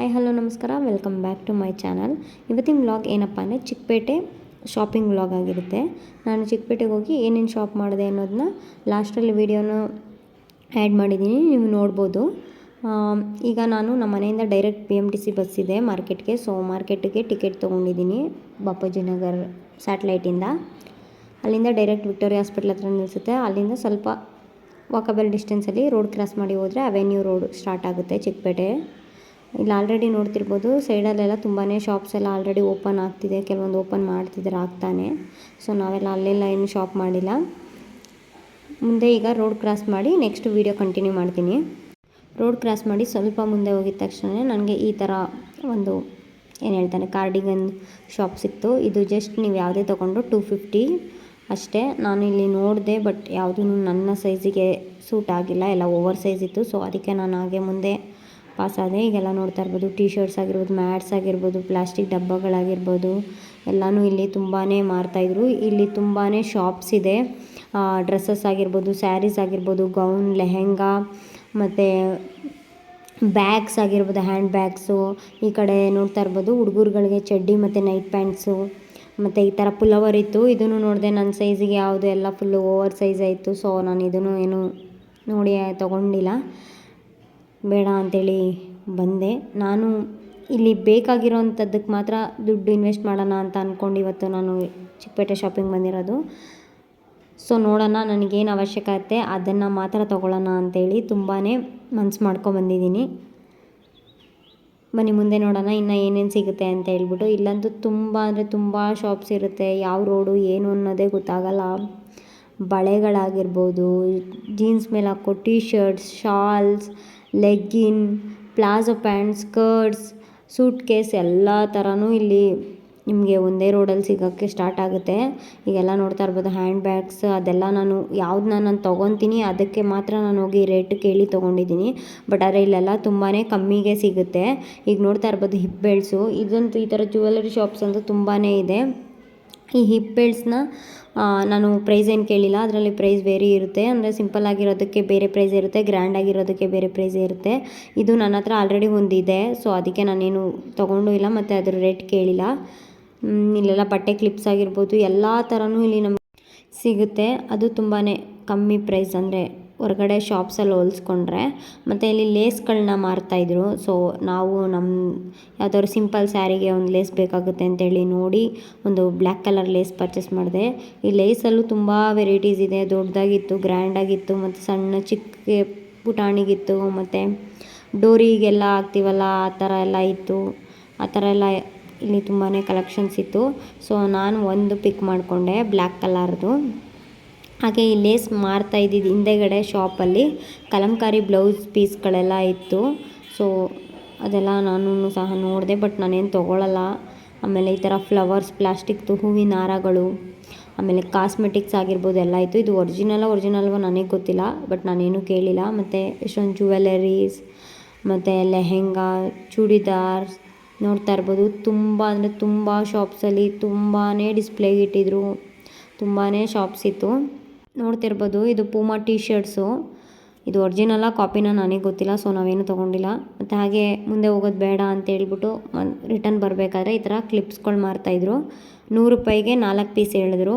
Hi hello ನಮಸ್ಕಾರ. Welcome back to my channel ಇವತ್ತಿನ vlog ಏನಪ್ಪ ಅಂದರೆ ಚಿಕ್ಕಪೇಟೆ ಶಾಪಿಂಗ್ ವ್ಲಾಗ್ ಆಗಿರುತ್ತೆ. ನಾನು ಚಿಕ್ಕಪೇಟೆಗೆ ಹೋಗಿ ಏನೇನು ಶಾಪ್ ಮಾಡಿದೆ ಅನ್ನೋದನ್ನ ಲಾಸ್ಟಲ್ಲಿ ವೀಡಿಯೋನ ಆ್ಯಡ್ ಮಾಡಿದ್ದೀನಿ. ನೀವು ನೋಡ್ಬೋದು. ಈಗ ನಾನು ನಮ್ಮ ಮನೆಯಿಂದ direct P M T C bus ಇದೆ ಮಾರ್ಕೆಟ್ಗೆ ಸೊ ಮಾರ್ಕೆಟಿಗೆ ಟಿಕೆಟ್ ತೊಗೊಂಡಿದ್ದೀನಿ ಬಾಪೂಜಿ ನಗರ್ ಸ್ಯಾಟ್ಲೈಟಿಂದ ಅಲ್ಲಿಂದ ಡೈರೆಕ್ಟ್ ವಿಕ್ಟೋರಿಯಾ ಹಾಸ್ಪಿಟ್ಲ್ ಹತ್ರ ನಿಲ್ಲಿಸುತ್ತೆ ಅಲ್ಲಿಂದ ಸ್ವಲ್ಪ ವಾಕಬಲ್ ಡಿಸ್ಟೆನ್ಸಲ್ಲಿ ರೋಡ್ ಕ್ರಾಸ್ ಮಾಡಿ ಹೋದರೆ ಅವೆನ್ಯೂ ರೋಡ್ ಸ್ಟಾರ್ಟ್ ಆಗುತ್ತೆ ಚಿಕ್ಕಪೇಟೆ. ಇಲ್ಲಿ ಆಲ್ರೆಡಿ ನೋಡ್ತಿರ್ಬೋದು ಸೈಡಲ್ಲೆಲ್ಲ ತುಂಬಾ ಶಾಪ್ಸ್ ಎಲ್ಲ ಆಲ್ರೆಡಿ ಓಪನ್ ಆಗ್ತಿದೆ. ಕೆಲವೊಂದು ಓಪನ್ ಮಾಡ್ತಿದ್ದಾರೆ ಆಗ್ತಾನೆ. ಸೊ ನಾವೆಲ್ಲ ಅಲ್ಲೆಲ್ಲ ಏನು ಶಾಪ್ ಮಾಡಿಲ್ಲ. ಮುಂದೆ ಈಗ ರೋಡ್ ಕ್ರಾಸ್ ಮಾಡಿ ನೆಕ್ಸ್ಟ್ ವೀಡಿಯೋ ಕಂಟಿನ್ಯೂ ಮಾಡ್ತೀನಿ. ರೋಡ್ ಕ್ರಾಸ್ ಮಾಡಿ ಸ್ವಲ್ಪ ಮುಂದೆ ಹೋಗಿದ ತಕ್ಷಣ ನನಗೆ ಈ ಥರ ಒಂದು, ಏನು ಹೇಳ್ತಾನೆ ಕಾರ್ಡಿಗನ್ ಶಾಪ್ ಸಿಕ್ತು. ಇದು ಜಸ್ಟ್ ನೀವು ಯಾವುದೇ ತೊಗೊಂಡು ಟೂ ಫಿಫ್ಟಿ ಅಷ್ಟೇ. ನಾನು ಇಲ್ಲಿ ನೋಡಿದೆ ಬಟ್ ಯಾವುದೂ ನನ್ನ ಸೈಜಿಗೆ ಸೂಟ್ ಆಗಿಲ್ಲ. ಎಲ್ಲ ಓವರ್ ಸೈಜ್ ಇತ್ತು. ಸೊ ಅದಕ್ಕೆ ನಾನು ಹಾಗೆ ಮುಂದೆ ಪಾಸ್ ಆದೆ ಈಗೆಲ್ಲ ನೋಡ್ತಾ ಇರ್ಬೋದು ಟಿ ಶರ್ಟ್ಸ್ ಆಗಿರ್ಬೋದು, ಮ್ಯಾಟ್ಸ್ ಆಗಿರ್ಬೋದು ಪ್ಲಾಸ್ಟಿಕ್ ಡಬ್ಬಗಳಾಗಿರ್ಬೋದು, ಎಲ್ಲನೂ ಇಲ್ಲಿ ತುಂಬಾ ಮಾರ್ತಾಯಿದ್ರು ಇಲ್ಲಿ ತುಂಬಾ ಶಾಪ್ಸ್ ಇದೆ. ಡ್ರೆಸ್ಸಸ್ ಆಗಿರ್ಬೋದು ಸ್ಯಾರೀಸ್ ಆಗಿರ್ಬೋದು ಗೌನ್ ಲೆಹೆಂಗಾ, ಮತ್ತು ಬ್ಯಾಗ್ಸ್ ಆಗಿರ್ಬೋದು ಹ್ಯಾಂಡ್ ಬ್ಯಾಗ್ಸು ಈ ಕಡೆ ನೋಡ್ತಾ ಇರ್ಬೋದು, ಹುಡುಗರುಗಳಿಗೆ ಚಡ್ಡಿ ಮತ್ತು ನೈಟ್ ಪ್ಯಾಂಟ್ಸು ಮತ್ತು ಈ ಥರ ಪುಲವರ್ ಇತ್ತು. ಇದನ್ನು ನೋಡಿದೆ ನನ್ನ ಸೈಜಿಗೆ ಯಾವುದು ಎಲ್ಲ ಫುಲ್ಲು ಓವರ್ ಸೈಜ್ ಆಯಿತು. ಸೊ ನಾನು ಇದನ್ನು ಏನು ನೋಡಿ ತೊಗೊಂಡಿಲ್ಲ. ಬೇಡ ಅಂಥೇಳಿ ಬಂದೆ. ನಾನು ಇಲ್ಲಿ ಬೇಕಾಗಿರೋವಂಥದ್ದಕ್ಕೆ ಮಾತ್ರ ದುಡ್ಡು ಇನ್ವೆಸ್ಟ್ ಮಾಡೋಣ ಅಂತ ಅಂದ್ಕೊಂಡು ಇವತ್ತು ನಾನು ಚಿಕ್ಕಪೇಟೆ ಶಾಪಿಂಗ್ ಬಂದಿರೋದು. ಸೊ ನೋಡೋಣ ನನಗೇನು ಅವಶ್ಯಕತೆ, ಅದನ್ನು ಮಾತ್ರ ತೊಗೊಳ್ಳೋಣ ಅಂಥೇಳಿ ತುಂಬಾ ಮನ್ಸು ಮಾಡ್ಕೊಂಬಂದಿದ್ದೀನಿ ಬನ್ನಿ, ಮುಂದೆ ನೋಡೋಣ ಇನ್ನು ಏನೇನು ಸಿಗುತ್ತೆ ಅಂತ ಹೇಳ್ಬಿಟ್ಟು. ಇಲ್ಲಂತೂ ತುಂಬ ಅಂದರೆ ತುಂಬ ಶಾಪ್ಸ್ ಇರುತ್ತೆ, ಯಾವ ರೋಡು ಏನು ಅನ್ನೋದೇ ಗೊತ್ತಾಗಲ್ಲ. ಬಳೆಗಳಾಗಿರ್ಬೋದು ಜೀನ್ಸ್ ಮೇಲೆ ಹಾಕೋ T shirts shawls legging, palazzo pant skirts suit case ಎಲ್ಲ ಥರನೂ ಇಲ್ಲಿ ನಿಮಗೆ ಒಂದೇ ರೋಡಲ್ಲಿ ಸಿಗೋಕ್ಕೆ ಸ್ಟಾರ್ಟ್ ಆಗುತ್ತೆ. ಈಗೆಲ್ಲ ನೋಡ್ತಾ ಇರ್ಬೋದು ಹ್ಯಾಂಡ್ ಬ್ಯಾಗ್ಸ್ ಅದೆಲ್ಲ ನಾನು ಯಾವ್ದನ್ನ ನಾನು ತೊಗೊತೀನಿ, ಅದಕ್ಕೆ ಮಾತ್ರ ನಾನು ಹೋಗಿ ರೇಟ್ ಕೇಳಿ ತೊಗೊಂಡಿದ್ದೀನಿ. ಬಟ್ ಆದರೆ ಇಲ್ಲೆಲ್ಲ ತುಂಬಾ ಕಮ್ಮಿಗೆ ಸಿಗುತ್ತೆ. ಈಗ ನೋಡ್ತಾ ಇರ್ಬೋದು, ಹಿಪ್ ಬೆಲ್ಟ್ಸು. ಇದಂತೂ ಈ ಥರ ಜ್ಯುವೆಲ್ಲರಿ ಶಾಪ್ಸ್ ಅಂತೂ ತುಂಬಾ ಇದೆ. ಈ ಹಿಪ್ ಬೆಲ್ಟ್ಸ್ನ ನಾನು ಪ್ರೈಸ್ ಏನು ಕೇಳಿಲ್ಲ. ಅದರಲ್ಲಿ ಪ್ರೈಸ್ ಬೇರೆ ಇರುತ್ತೆ. ಅಂದರೆ ಸಿಂಪಲ್ ಆಗಿರೋದಕ್ಕೆ ಬೇರೆ ಪ್ರೈಸ್ ಇರುತ್ತೆ. ಗ್ರ್ಯಾಂಡ್ ಆಗಿರೋದಕ್ಕೆ ಬೇರೆ ಪ್ರೈಸ್ ಇರುತ್ತೆ. ಇದು ನನ್ನ ಹತ್ರ ಆಲ್ರೆಡಿ ಒಂದಿದೆ. ಸೊ ಅದಕ್ಕೆ ನಾನೇನು ತೊಗೊಂಡು ಇಲ್ಲ. ಮತ್ತು ಅದರ ರೇಟ್ ಕೇಳಿಲ್ಲ. ಇಲ್ಲೆಲ್ಲ ಬಟ್ಟೆ ಕ್ಲಿಪ್ಸ್ ಆಗಿರ್ಬೋದು. ಎಲ್ಲ ಥರನೂ ಇಲ್ಲಿ ನಮಗೆ ಸಿಗುತ್ತೆ. ಅದು ತುಂಬಾ ಕಮ್ಮಿ ಪ್ರೈಸ್ ಅಂದರೆ ಹೊರಗಡೆ ಶಾಪ್ಸಲ್ಲಿ ಹೋಲಿಸ್ಕೊಂಡ್ರೆ, ಮತ್ತು ಇಲ್ಲಿ ಲೇಸ್ಗಳನ್ನ ಮಾರ್ತಾಯಿದ್ರು ಸೊ ನಾವು ನಮ್ಮ ಯಾವ್ದಾದ್ರು ಸಿಂಪಲ್ ಸ್ಯಾರಿಗೆ ಒಂದು ಲೇಸ್ ಬೇಕಾಗುತ್ತೆ ಅಂತೇಳಿ ನೋಡಿ ಒಂದು ಬ್ಲ್ಯಾಕ್ ಕಲರ್ ಲೇಸ್ ಪರ್ಚೇಸ್ ಮಾಡಿದೆ. ಈ ಲೇಸಲ್ಲೂ ತುಂಬ ವೆರೈಟೀಸ್ ಇದೆ. ದೊಡ್ಡದಾಗಿತ್ತು ಗ್ರ್ಯಾಂಡಾಗಿತ್ತು ಮತ್ತು ಸಣ್ಣ ಚಿಕ್ಕ ಪುಟಾಣಿಗಿತ್ತು, ಮತ್ತು ಡೋರಿಗೆಲ್ಲ ಹಾಕ್ತೀವಲ್ಲ, ಆ ಥರ ಎಲ್ಲ ಇತ್ತು. ಆ ಥರ ಎಲ್ಲ ಇಲ್ಲಿ ತುಂಬಾ ಕಲೆಕ್ಷನ್ಸ್ ಇತ್ತು. ಸೊ ನಾನು ಒಂದು ಪಿಕ್ ಮಾಡಿಕೊಂಡೆ ಬ್ಲ್ಯಾಕ್ ಕಲರ್ದು ಹಾಗೆ ಈ ಲೇಸ್ ಮಾರ್ತಾ ಇದ್ದಿದ್ದು ಹಿಂದೆಗಡೆ ಶಾಪಲ್ಲಿ ಕಲಂಕಾರಿ ಬ್ಲೌಸ್ ಪೀಸ್ಗಳೆಲ್ಲ ಇತ್ತು. ಸೊ ಅದೆಲ್ಲ ನಾನು ಸಹ ನೋಡಿದೆ ಬಟ್ ನಾನೇನು ತೊಗೊಳಲ್ಲ. ಆಮೇಲೆ ಈ ಥರ ಫ್ಲವರ್ಸ್ ಪ್ಲಾಸ್ಟಿಕ್ದು ಹೂವಿನ ಹಾರಗಳು, ಆಮೇಲೆ ಕಾಸ್ಮೆಟಿಕ್ಸ್ ಆಗಿರ್ಬೋದು ಎಲ್ಲ ಇತ್ತು. ಇದು ಒರಿಜಿನಲ್ಲ ಒರಿಜಿನಲ್ವ ನನಗೆ ಗೊತ್ತಿಲ್ಲ ಬಟ್ ನಾನೇನು ಕೇಳಿಲ್ಲ. ಮತ್ತು ಎಷ್ಟೊಂದು ಜ್ಯುವೆಲರೀಸ್ ಮತ್ತು ಲೆಹೆಂಗಾ ಚೂಡಿದಾರ್ಸ್ ನೋಡ್ತಾ ಇರ್ಬೋದು. ತುಂಬ ಅಂದರೆ ತುಂಬ ಶಾಪ್ಸಲ್ಲಿ ತುಂಬಾ ಡಿಸ್ಪ್ಲೇಗೆ ಇಟ್ಟಿದ್ರು. ತುಂಬಾ ಶಾಪ್ಸ್ ಇತ್ತು. ನೋಡ್ತಿರ್ಬೋದು. ಇದು ಪೂಮಾ ಟೀ ಶರ್ಟ್ಸು ಇದು ಒರಿಜಿನಲ್ಲ ಕಾಪಿನ ನನಗೆ ಗೊತ್ತಿಲ್ಲ ಸೊ ನಾವೇನು ತೊಗೊಂಡಿಲ್ಲ. ಮತ್ತು ಹಾಗೆ ಮುಂದೆ ಹೋಗೋದು ಬೇಡ ಅಂತ ಹೇಳ್ಬಿಟ್ಟು ರಿಟರ್ನ್ ಬರಬೇಕಾದ್ರೆ ಈ ಥರ ಕ್ಲಿಪ್ಸ್ಗಳು ಮಾರ್ತಾಯಿದ್ರು ನೂರು ರೂಪಾಯಿಗೆ ನಾಲ್ಕು ಪೀಸ್ ಹೇಳಿದ್ರು.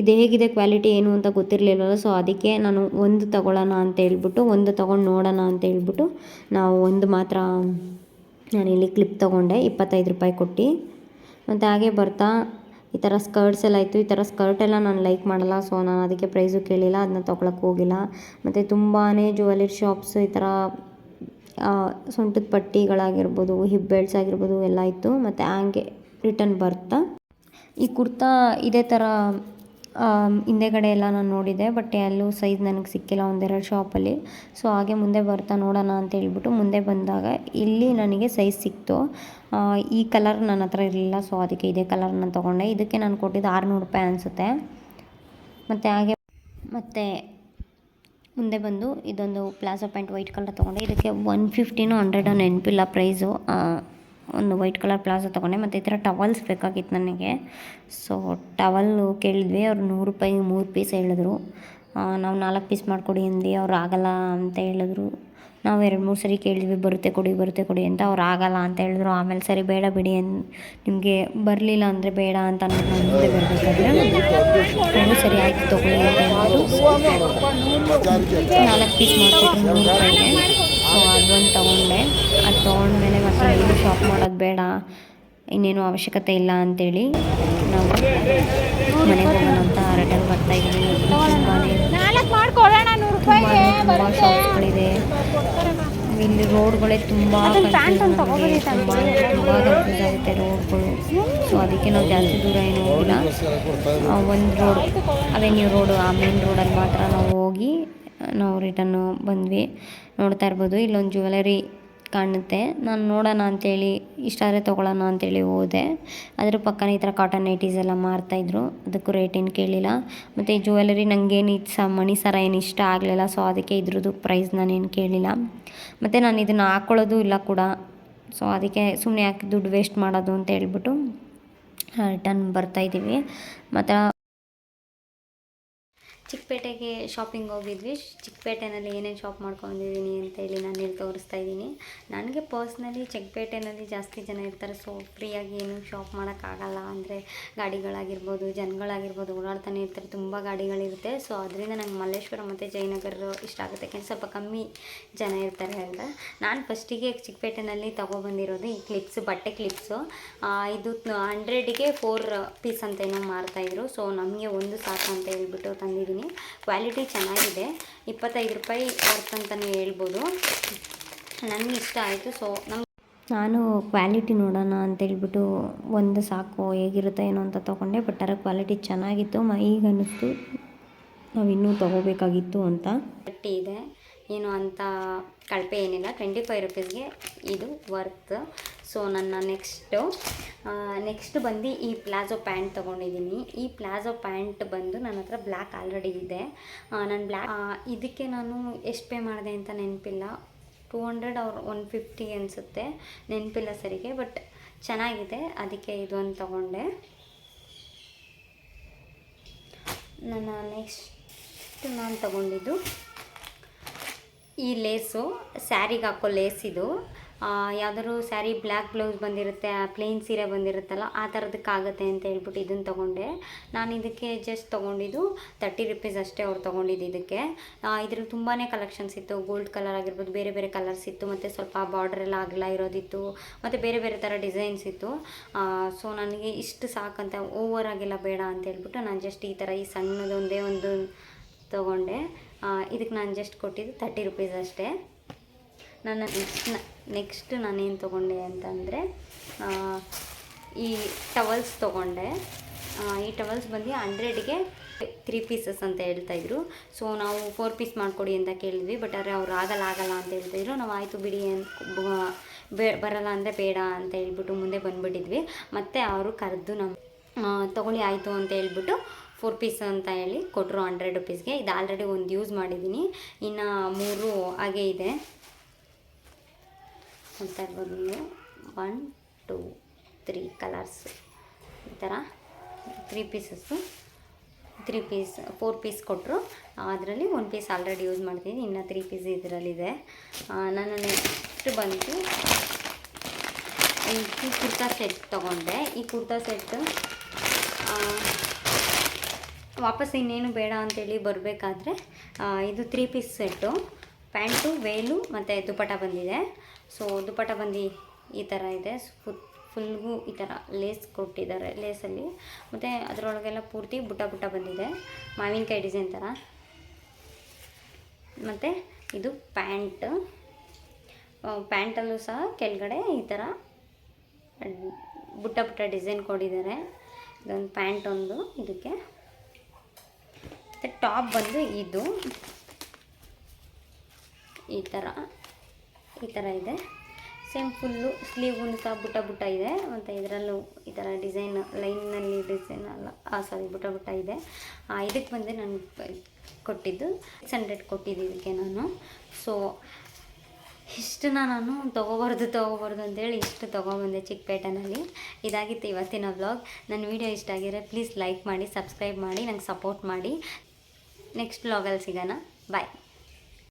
ಇದು ಹೇಗಿದೆ ಕ್ವಾಲಿಟಿ ಏನು ಅಂತ ಗೊತ್ತಿರಲಿಲ್ಲಲ್ಲ ಸೊ ಅದಕ್ಕೆ ನಾನು ಒಂದು ತೊಗೊಳ್ಳೋಣ ಅಂತ ಹೇಳ್ಬಿಟ್ಟು, ಒಂದು ತೊಗೊಂಡು ನೋಡೋಣ ಅಂತ ಹೇಳ್ಬಿಟ್ಟು ನಾವು ಒಂದು ಮಾತ್ರ ನಾನಿಲ್ಲಿ ಕ್ಲಿಪ್ ತೊಗೊಂಡೆ, ಇಪ್ಪತ್ತೈದು ರೂಪಾಯಿ ಕೊಟ್ಟು. ಮತ್ತು ಹಾಗೆ ಬರ್ತಾ ಈ ಥರ ಸ್ಕರ್ಟ್ಸ್ ಎಲ್ಲ ಇತ್ತು. ಈ ಥರ ಸ್ಕರ್ಟ್ ಎಲ್ಲ ನಾನು ಲೈಕ್ ಮಾಡಲ್ಲ. ಸೊ ನಾನು ಅದಕ್ಕೆ ಪ್ರೈಸು ಕೇಳಿಲ್ಲ. ಅದನ್ನ ತೊಗೊಳಕ್ಕೆ ಹೋಗಿಲ್ಲ. ಮತ್ತು ತುಂಬಾ ಜುವೆಲ್ಲರಿ ಶಾಪ್ಸ್ ಈ ಥರ ಸೊಂಟದ ಪಟ್ಟಿಗಳಾಗಿರ್ಬೋದು ಹಿಪ್ ಬೆಲ್ಟ್ಸ್ ಆಗಿರ್ಬೋದು ಎಲ್ಲ ಇತ್ತು. ಮತ್ತು ಹಂಗೆ ರಿಟರ್ನ್ ಬರ್ತಾ ಈ ಕುರ್ತಾ ಇದೇ ಥರ ಹಿಂದೆಗಡೆ ಎಲ್ಲ ನಾನು ನೋಡಿದೆ ಬಟ್ ಎಲ್ಲೂ ಸೈಜ್ ನನಗೆ ಸಿಕ್ಕಿಲ್ಲ ಒಂದೆರಡು ಶಾಪಲ್ಲಿ ಸೊ ಹಾಗೆ ಮುಂದೆ ಬರ್ತಾ ನೋಡೋಣ ಅಂತ ಹೇಳ್ಬಿಟ್ಟು ಮುಂದೆ ಬಂದಾಗ ಇಲ್ಲಿ ನನಗೆ ಸೈಜ್ ಸಿಕ್ತು. ಈ ಕಲರ್ ನನ್ನ ಹತ್ರ ಇರಲಿಲ್ಲ ಸೊ ಅದಕ್ಕೆ ಇದೇ ಕಲರ್ ನಾನು ತೊಗೊಂಡೆ. ಇದಕ್ಕೆ ನಾನು ಕೊಟ್ಟಿದ್ದು ಆರುನೂರು ರೂಪಾಯಿ ಅನಿಸುತ್ತೆ. ಮತ್ತು ಹಾಗೆ, ಮತ್ತು ಮುಂದೆ ಬಂದು ಇದೊಂದು ಪ್ಲಾಜೋ ಪ್ಯಾಂಟ್ ವೈಟ್ ಕಲರ್ ತೊಗೊಂಡೆ. ಇದಕ್ಕೆ ಒನ್ ಫಿಫ್ಟಿನೂ ಹಂಡ್ರೆಡೋ ನೆನಪಿಲ್ಲ ಪ್ರೈಸು ಒಂದು ವೈಟ್ ಕಲರ್ ಪ್ಲಾಜೋ ತೊಗೊಂಡೆ ಮತ್ತು ಈ ಥರ ಟವಲ್ಸ್ ಬೇಕಾಗಿತ್ತು ನನಗೆ. ಸೊ ಟವಲ್ಲು ಕೇಳಿದ್ವಿ, ಅವ್ರು ನೂರು ರೂಪಾಯಿ, ಮೂರು ಪೀಸ್ ಹೇಳಿದ್ರು. ನಾವು ನಾಲ್ಕು ಪೀಸ್ ಮಾಡಿಕೊಡಿ ಅಂದ್ವಿ ಅವ್ರು ಆಗಲ್ಲ ಅಂತ ಹೇಳಿದ್ರು. ನಾವು ಎರಡು ಮೂರು ಸರಿ ಕೇಳಿದ್ವಿ, ಬರುತ್ತೆ ಕೊಡಿ ಬರುತ್ತೆ ಕೊಡಿ ಅಂತ. ಅವ್ರು ಆಗಲ್ಲ ಅಂತ ಹೇಳಿದ್ರು. ಆಮೇಲೆ ಸರಿ, ಬೇಡ ಬಿಡಿ ಅನ್, ನಿಮಗೆ ಬರಲಿಲ್ಲ ಅಂದರೆ ಬೇಡ ಅಂತ ಅಂದ್ಬಿಟ್ಟು ನಾನು ಮುಂದೆ ಬರಬೇಕಾದ್ರೆ ಸರಿ ಆಯಿತು ತೊಗೊಳ್ಳಿ ಅಂತ ಹೇಳ್ಬಿಟ್ಟು ನಾಲ್ಕು ಪೀಸ್ ಮಾಡಿಕೊಟ್ರು ನೂರು ಸೊ ಅದೊಂದು ತೊಗೊಂಡೆ. ಅದು ತೊಗೊಂಡ್ಮೇಲೆ ಮತ್ತೆ ಏನು ಶಾಪ್ ಮಾಡೋದು ಬೇಡ. ಇನ್ನೇನು ಅವಶ್ಯಕತೆ ಇಲ್ಲ ಅಂತೇಳಿ ನಾವು ಮನೆಗೆ ಹೋಗೋಣ ಅಂತ ರಿಟರ್ನ್ ಬರ್ತಾ ಇದ್ದೀವಿ. ತುಂಬಾ ಶಾಪ್ಗಳಿದೆ ಇಲ್ಲಿ ರೋಡ್ಗಳೇ ತುಂಬ ತುಂಬ ತುಂಬ ಕನ್ಫ್ಯೂಸ್ ಆಗುತ್ತೆ ರೋಡ್ಗಳು. ಸೊ ಅದಕ್ಕೆ ನಾವು ಜಾಸ್ತಿ ದೂರ ಏನು ಹೋಗಿಲ್ಲ. ಒಂದು ರೋಡ್ ಅವೆನ್ಯೂ ರೋಡು ಆ ಮೇನ್ ರೋಡಲ್ಲಿ ಮಾತ್ರ ನಾವು ಹೋಗಿ ನಾವು ರಿಟರ್ನು ಬಂದ್ವಿ. ನೋಡ್ತಾ ಇರ್ಬೋದು, ಇಲ್ಲೊಂದು ಜ್ಯುವೆಲರಿ ಕಾಣುತ್ತೆ. ನಾನು ನೋಡೋಣ ಅಂಥೇಳಿ ಇಷ್ಟ ಆದರೆ ತೊಗೊಳ್ಳೋಣ ಅಂತೇಳಿ ಹೋದೆ. ಅದ್ರ ಪಕ್ಕನೇ ಈ ಥರ ಕಾಟನ್ ನೈಟೀಸ್ ಎಲ್ಲ ಮಾರ್ತಾಯಿದ್ರು ಅದಕ್ಕೂ ರೇಟ್ ಏನು ಕೇಳಿಲ್ಲ. ಮತ್ತು ಈ ಜ್ಯುವೆಲರಿ ನನಗೇನು ಇದು ಸ, ಮಣಿ ಸರ ಏನು ಇಷ್ಟ ಆಗಲಿಲ್ಲ ಸೊ ಅದಕ್ಕೆ ಇದ್ರದ್ದು ಪ್ರೈಸ್ ನಾನೇನು ಕೇಳಿಲ್ಲ. ಮತ್ತು ನಾನು ಇದನ್ನು ಹಾಕ್ಕೊಳ್ಳೋದು ಇಲ್ಲ ಕೂಡ. ಸೊ ಅದಕ್ಕೆ ಸುಮ್ಮನೆ ಯಾಕೆ ದುಡ್ಡು ವೇಸ್ಟ್ ಮಾಡೋದು ಅಂತ ಹೇಳ್ಬಿಟ್ಟು ರಿಟರ್ನ್ ಬರ್ತಾಯಿದ್ದೀವಿ ಮತ್ತು ಚಿಕ್ಕಪೇಟೆಗೆ ಶಾಪಿಂಗ್ ಹೋಗಿದ್ವಿ. ಚಿಕ್ಕಪೇಟೆನಲ್ಲಿ ಏನೇನು ಶಾಪ್ ಮಾಡ್ಕೊಂಡಿದ್ದೀನಿ ಅಂತ ಹೇಳಿ ನಾನು ಇಲ್ಲಿ ತೋರಿಸ್ತಾ ಇದ್ದೀನಿ. ನನಗೆ ಪರ್ಸ್ನಲಿ ಚಿಕ್ಕಪೇಟೆನಲ್ಲಿ ಜಾಸ್ತಿ ಜನ ಇರ್ತಾರೆ. ಸೊ ಫ್ರೀಯಾಗಿ ಏನು ಶಾಪ್ ಮಾಡೋಕ್ಕಾಗಲ್ಲ. ಅಂದರೆ ಗಾಡಿಗಳಾಗಿರ್ಬೋದು, ಜನಗಳಾಗಿರ್ಬೋದು, ಓಡಾಡ್ತಾನೆ ಇರ್ತಾರೆ. ತುಂಬ ಗಾಡಿಗಳಿರುತ್ತೆ. ಸೊ ಅದರಿಂದ ನಂಗೆ ಮಲ್ಲೇಶ್ವರ ಮತ್ತು ಜಯನಗರ ಇಷ್ಟ ಆಗುತ್ತೆ. ಯಾಕೆಂದರೆ ಸ್ವಲ್ಪ ಕಮ್ಮಿ ಜನ ಇರ್ತಾರೆ ಅಂತ. ನಾನು ಫಸ್ಟಿಗೆ ಚಿಕ್ಕಪೇಟೆನಲ್ಲಿ ತೊಗೊಬಂದಿರೋದು ಈ ಕ್ಲಿಪ್ಸ್ ಬಟ್ಟೆ ಕ್ಲಿಪ್ಸು ಇದು ಹಂಡ್ರೆಡಿಗೆ ಫೋರ್ ಪೀಸ್ ಅಂತ ಏನೋ ಮಾರ್ತಾಯಿದ್ರು ಸೊ ನಮಗೆ ಒಂದು ಸಾಕು ಅಂತ ಹೇಳ್ಬಿಟ್ಟು ತಂದಿದ್ದೀನಿ. ಕ್ವಾಲಿಟಿ ಚೆನ್ನಾಗಿದೆ. ಇಪ್ಪತ್ತೈದು ರೂಪಾಯಿ ವರ್ತ್ ಅಂತಲೇ ಹೇಳ್ಬೋದು. ನನಗೆ ಇಷ್ಟ ಆಯಿತು ಸೊ ನಮ್ಮ ನಾನು ಕ್ವಾಲಿಟಿ ನೋಡೋಣ ಅಂತೇಳ್ಬಿಟ್ಟು ಒಂದು ಸಾಕು ಹೇಗಿರುತ್ತೆ ಏನೋ ಅಂತ ತೊಗೊಂಡೆ ಬಟ್ ಅದರ ಕ್ವಾಲಿಟಿ ಚೆನ್ನಾಗಿತ್ತು. ಈಗ ಅನ್ನಿಸ್ತು ನಾವು ಇನ್ನೂ ತೊಗೋಬೇಕಾಗಿತ್ತು ಅಂತ. ಬಟ್ಟೆ ಇದೆ. ಏನು ಅಂತ ಕಳಪೆ ಏನಿಲ್ಲ. ಟ್ವೆಂಟಿ ಫೈವ್ ರುಪೀಸ್ಗೆ ಇದು ವರ್ತ್ ಸೊ ನನ್ನ ನೆಕ್ಸ್ಟು ನೆಕ್ಸ್ಟ್ ಬಂದು ಈ ಪ್ಲಾಜೋ ಪ್ಯಾಂಟ್ ತೊಗೊಂಡಿದ್ದೀನಿ. ಈ ಪ್ಲಾಜೋ ಪ್ಯಾಂಟ್ ಬಂದು ನನ್ನ ಹತ್ರ ಬ್ಲ್ಯಾಕ್ ಆಲ್ರೆಡಿ ಇದೆ. ನಾನು ಬ್ಲ್ಯಾಕ್ ಇದಕ್ಕೆ ನಾನು ಎಷ್ಟು ಪೇ ಮಾಡಿದೆ ಅಂತ ನೆನಪಿಲ್ಲ. ಟೂ ಹಂಡ್ರೆಡ್ ಅವ್ರ ಒನ್ ಫಿಫ್ಟಿ ಅನಿಸುತ್ತೆ. ನೆನಪಿಲ್ಲ ಸರಿಗೆ ಬಟ್ ಚೆನ್ನಾಗಿದೆ. ಅದಕ್ಕೆ ಇದು ಅಂತ ತೊಗೊಂಡೆ. ನನ್ನ ನೆಕ್ಸ್ಟ್ ನಾನು ತೊಗೊಂಡಿದ್ದು ಈ ಲೇಸು ಸ್ಯಾರಿಗೆ ಹಾಕೋ ಲೇಸ್ ಇದು. ಯಾವ್ದಾದ್ರು ಸ್ಯಾರಿ ಬ್ಲ್ಯಾಕ್ ಬ್ಲೌಸ್ ಬಂದಿರುತ್ತೆ ಪ್ಲೇನ್ ಸೀರೆ ಬಂದಿರುತ್ತಲ್ಲ, ಆ ಥರದಕ್ಕಾಗತ್ತೆ ಅಂತ ಹೇಳ್ಬಿಟ್ಟು ಇದನ್ನು ತೊಗೊಂಡೆ. ನಾನು ಇದಕ್ಕೆ ಜಸ್ಟ್ ತೊಗೊಂಡಿದ್ದು ತರ್ಟಿ ರುಪೀಸ್ ಅಷ್ಟೇ ಅವ್ರು ತೊಗೊಂಡಿದ್ದು ಇದಕ್ಕೆ. ಇದ್ರಲ್ಲಿ ತುಂಬಾ ಕಲೆಕ್ಷನ್ಸ್ ಇತ್ತು. ಗೋಲ್ಡ್ ಕಲರ್ ಆಗಿರ್ಬೋದು, ಬೇರೆ ಬೇರೆ ಕಲರ್ಸ್ ಇತ್ತು. ಮತ್ತು ಸ್ವಲ್ಪ ಬಾರ್ಡರ್ ಎಲ್ಲ ಅಗಲ ಇರೋದಿತ್ತು. ಮತ್ತು ಬೇರೆ ಬೇರೆ ಥರ ಡಿಸೈನ್ಸ್ ಇತ್ತು. ಸೊ ನನಗೆ ಇಷ್ಟು ಸಾಕಂತ ಓವರ್ ಆಗಿಲ್ಲ ಬೇಡ ಅಂತ ಹೇಳ್ಬಿಟ್ಟು ನಾನು ಜಸ್ಟ್ ಈ ಥರ ಈ ಸಣ್ಣದೊಂದೇ ಒಂದು ತೊಗೊಂಡೆ. ಇದಕ್ಕೆ ನಾನು ಜಸ್ಟ್ ಕೊಟ್ಟಿದ್ದು ತರ್ಟಿ ರುಪೀಸ್ ಅಷ್ಟೇ. ನನ್ನ ನೆಕ್ಸ್ಟ್ ನಾನೇನು ತೊಗೊಂಡೆ ಅಂತಂದರೆ ಈ ಟವಲ್ಸ್ ತೊಗೊಂಡೆ. ಈ ಟವಲ್ಸ್ ಬಂದು ಹಂಡ್ರೆಡ್ಗೆ ತ್ರೀ ಪೀಸಸ್ ಅಂತ ಹೇಳ್ತಾಯಿದ್ರು ಸೊ, ನಾವು ಫೋರ್ ಪೀಸ್ ಮಾಡಿಕೊಡಿ ಅಂತ ಕೇಳಿದ್ವಿ, ಬಟ್ ಆದರೆ ಅವ್ರು ಆಗಲ್ಲ ಆಗಲ್ಲ ಅಂತ ಹೇಳ್ತಾಯಿದ್ರು ನಾವು ಆಯಿತು ಬಿಡಿ ಅಂತ ಬರಲ್ಲ ಅಂದರೆ ಬೇಡ ಅಂತ ಹೇಳ್ಬಿಟ್ಟು ಮುಂದೆ ಬಂದುಬಿಟ್ಟಿದ್ವಿ. ಮತ್ತು ಅವರು ಕರೆದು ನಮ್ಮ ತೊಗೊಳ್ಳಿ ಆಯಿತು ಅಂತ ಹೇಳ್ಬಿಟ್ಟು ಫೋರ್ ಪೀಸ್ ಅಂತ ಹೇಳಿ ಕೊಟ್ಟರು ಹಂಡ್ರೆಡ್ ರುಪೀಸ್ಗೆ. ಇದು ಆಲ್ರೆಡಿ ಒಂದು ಯೂಸ್ ಮಾಡಿದ್ದೀನಿ. ಇನ್ನು ಮೂರು ಹಾಗೆ ಇದೆ. ಅಂತ ನೀವು ಒನ್ ಟೂ ತ್ರೀ ಕಲರ್ಸ್ ಈ ಥರ three pieces three piece four piece ಕೊಟ್ಟರು ಅದರಲ್ಲಿ ಒನ್ ಪೀಸ್ ಆಲ್ರೆಡಿ ಯೂಸ್ ಮಾಡ್ತೀನಿ ಇನ್ನು ತ್ರೀ ಪೀಸ್ ಇದರಲ್ಲಿದೆ. ನಾನು ನೆಕ್ಸ್ಟ್ ಬಂತು ಈ ಕುರ್ತಾ ಸೆಟ್ ತೊಗೊಂಡೆ. ಈ ಕುರ್ತಾ ಸೆಟ್ ವಾಪಸ್ ಇನ್ನೇನು ಬೇಡ ಅಂತೇಳಿ ಬರಬೇಕಾದ್ರೆ ಇದು ತ್ರೀ ಪೀಸ್ ಸೆಟ್ಟು ಪ್ಯಾಂಟು ವೇಲು ಮತ್ತು ದುಪಟ ಬಂದಿದೆ. ಸೊ ದುಪಟ ಬಂದು ಈ ಥರ ಇದೆ. ಫುಲ್ ಫುಲ್ಗೂ ಈ ಥರ ಲೇಸ್ ಕೊಟ್ಟಿದ್ದಾರೆ ಲೇಸಲ್ಲಿ ಮತ್ತು ಅದರೊಳಗೆಲ್ಲ ಪೂರ್ತಿ ಬುಟ್ಟ ಬುಟ್ಟ ಬಂದಿದೆ. ಮಾವಿನಕಾಯಿ ಡಿಸೈನ್ ಥರ ಮತ್ತು ಇದು ಪ್ಯಾಂಟ್. ಪ್ಯಾಂಟಲ್ಲೂ ಸಹ ಕೆಳಗಡೆ ಈ ಥರ ಬುಟ್ಟ ಬುಟ್ಟ ಡಿಸೈನ್ ಕೊಟ್ಟಿದ್ದಾರೆ. ಇದೊಂದು ಪ್ಯಾಂಟ್ ಒಂದು ಇದಕ್ಕೆ. ಮತ್ತು ಟಾಪ್ ಬಂದು ಇದು. ಈ ಥರ ಈ ಥರ ಇದೆ. ಸೇಮ್ ಫುಲ್ಲು ಸ್ಲೀವ್ ಸಹ ಬುಟ್ಟ ಬುಟ್ಟ ಇದೆ. ಮತ್ತು ಇದರಲ್ಲೂ ಈ ಥರ ಡಿಸೈನ್ ಲೈನಲ್ಲಿ ಡಿಸೈನ್ ಅಲ್ಲ ಸಾರಿ ಬುಟ್ಟ ಬುಟ್ಟ ಇದೆ. ಇದಕ್ಕೆ ಬಂದು ನಾನು ಕೊಟ್ಟಿದ್ದು ಸಿಕ್ಸ್ ಹಂಡ್ರೆಡ್ ಕೊಟ್ಟಿದ್ದು ಇದಕ್ಕೆ ನಾನು. ಸೊ ಇಷ್ಟನ್ನ ನಾನು ತೊಗೋಬಾರ್ದು ತೊಗೋಬಾರ್ದು ಅಂತೇಳಿ ಇಷ್ಟು ತೊಗೊಬಂದೆ ಚಿಕ್ಕಪೇಟೆನಲ್ಲಿ. ಇದಾಗಿತ್ತು ಇವತ್ತಿನ ಬ್ಲಾಗ್ ನನ್ನ ವೀಡಿಯೋ ಇಷ್ಟ ಆಗಿದ್ರೆ ಪ್ಲೀಸ್ ಲೈಕ್ ಮಾಡಿ ಸಬ್ಸ್ಕ್ರೈಬ್ ಮಾಡಿ, ನಂಗೆ ಸಪೋರ್ಟ್ ಮಾಡಿ. ನೆಕ್ಸ್ಟ್ ಬ್ಲಾಗಲ್ಲಿ ಸಿಗೋಣ. ಬಾಯ್